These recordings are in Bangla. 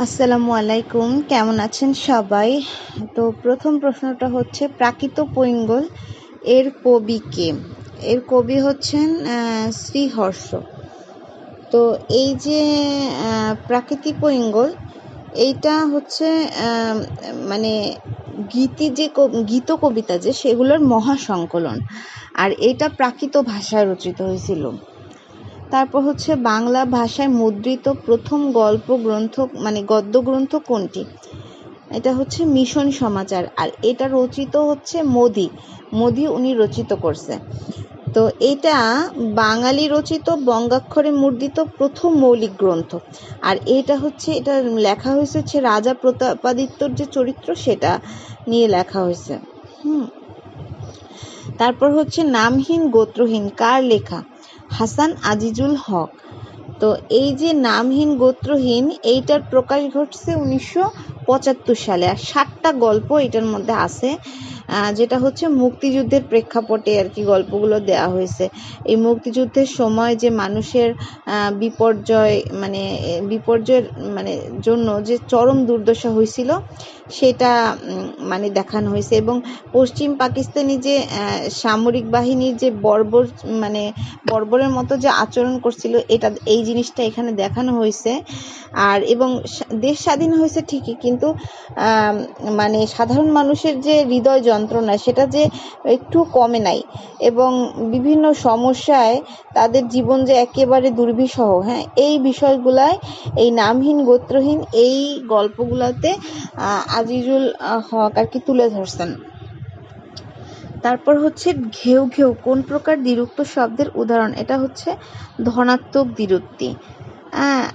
আসসালামু আলাইকুম, কেমন আছেন সবাই? তো প্রথম প্রশ্নটা হচ্ছে, প্রাকৃত পৈঙ্গল এর কবি কে? এর কবি হচ্ছেন শ্রীহর্ষ। তো এই যে প্রাকৃতিক পৈঙ্গল, এইটা হচ্ছে মানে গীতি যে গীত কবিতা যে, সেগুলোর মহাসংকলন। আর এটা প্রাকৃত ভাষায় রচিত হয়েছিল। তারপর হচ্ছে বাংলা ভাষায় মুদ্রিত প্রথম গল্প গ্রন্থ মানে গদ্য গ্রন্থ কোনটি? এটা হচ্ছে মিশন সমাচার, আর এটা রচিত হচ্ছে মোদি। মোদি উনি রচিত করছে। তো এটা বাঙালি রচিত, বঙ্গাক্ষরে মুদ্রিত প্রথম মৌলিক গ্রন্থ। আর এটা হচ্ছে, এটা লেখা হয়েছে হচ্ছে রাজা প্রতাপাদিত্যর যে চরিত্র, সেটা নিয়ে লেখা হয়েছে। হুম। তারপর হচ্ছে নামহীন গোত্রহীন, কার লেখা? হাসান আজিজুল হক। তো এই যে নামহীন গোত্রহীন, এইটার প্রকাশ ঘটছে উনিশশো পঁচাত্তর সালে। আর ষাটটা গল্প এটার মধ্যে আছে। যেটা হচ্ছে মুক্তিযুদ্ধের প্রেক্ষাপটে আর কি গল্পগুলো দেওয়া হয়েছে। এই মুক্তিযুদ্ধের সময় যে মানুষের বিপর্যয় মানে বিপর্যয়ের মানে জন্য যে চরম দুর্দশা হয়েছিল, সেটা মানে দেখানো হয়েছে এবং পশ্চিম পাকিস্তানি যে সামরিক বাহিনীর যে বর্বর মানে বর্বরের মতো যে আচরণ করছিল, এটা, এই জিনিসটা এখানে দেখানো হয়েছে। আর, এবং দেশ স্বাধীন হয়েছে ঠিকই, কিন্তু মানে সাধারণ মানুষের যে হৃদয় যন্ত্রণা সেটা যে একটু কমে নাই এবং বিভিন্ন সমস্যায় তাদের জীবন যে একেবারে দুর্বিষহ হ্যাঁ এই বিষয়গুলাই এই নামহীন, গোত্রহীন এই গল্পগুলোতে আজিজুল হক আর কি তুলে ধরছেন। তারপর হচ্ছে ঘেউ ঘেউ, কোন প্রকার দ্বিরুক্ত শব্দের উদাহরণ? এটা হচ্ছে ধনাত্মক দ্বিরুক্তি।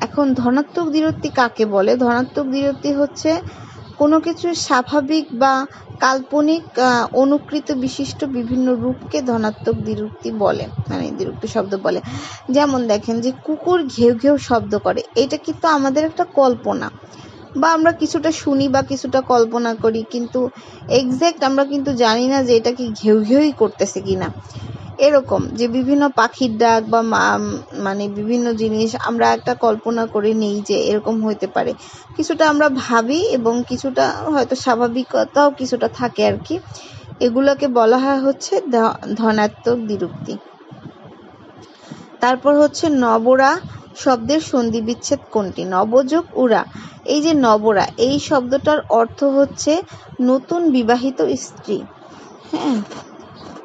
এখন ধনাত্মক দ্বিরুক্তি কাকে বলে? ধনাত্মক দ্বিরুক্তি হচ্ছে কোনো কিছু স্বাভাবিক বা কাল্পনিক অনুকৃত বিশিষ্ট বিভিন্ন রূপকে ধনাত্মক দ্বিরুক্তি বলে মানে দ্বিরুক্তি শব্দ বলে। যেমন দেখেন যে কুকুর ঘেউ ঘেউ শব্দ করে, এটা কিন্তু আমাদের একটা কল্পনা। বা আমরা কিছুটা শুনি বা কিছুটা কল্পনা করি, কিন্তু এক্স্যাক্ট আমরা কিন্তু জানি না যে এটা কি ঘেউ ঘেউই করতেছে কিনা। এরকম যে বিভিন্ন পাখির ডাক বা মানে বিভিন্ন জিনিস আমরা একটা কল্পনা করে নেই যে এরকম হইতে পারে। কিছুটা আমরা ভাবি এবং কিছুটা হয়তো স্বাভাবিকতাও কিছুটা থাকে আর কি। এগুলোকে বলা হয় হচ্ছে ধনাত্মক দ্বিরুক্তি তারপর হচ্ছে নবরা শব্দের সন্ধি বিচ্ছেদ কোনটি? নবযোগ উরা। এই যে নবরা, এই শব্দটার অর্থ হচ্ছে নতুন বিবাহিত স্ত্রী। হ্যাঁ